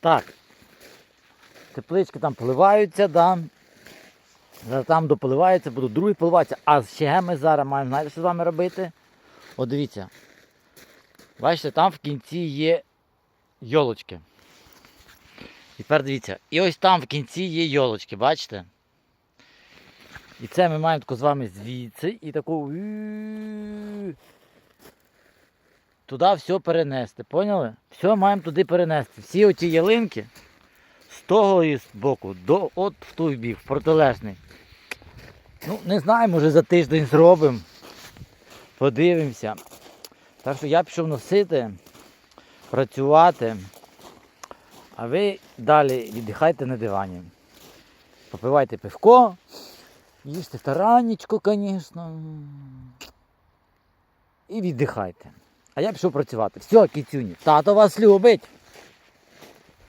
Так. Теплички там поливаються, да. Зараз Там дополиваються, будуть другі поливатися. А ще ми зараз маємо, знаєте, що з вами робити? От дивіться. Бачите, там в кінці є йолочки. І тепер дивіться. І ось там в кінці є йолочки, бачите? І це ми маємо таку з вами звідси і таку. Туди все перенести. Поняли? Все маємо туди перенести. Всі оті ялинки з того і боку, до, от в той бік, в протилежний. Ну, не знаю, може за тиждень зробимо. Подивимося. Так що я пішов носити, працювати. А ви далі віддихайте на дивані. Попивайте пивко, їжте таранечко, звісно. І віддихайте. А я пішов працювати. Все, кіцюні. Тато вас любить.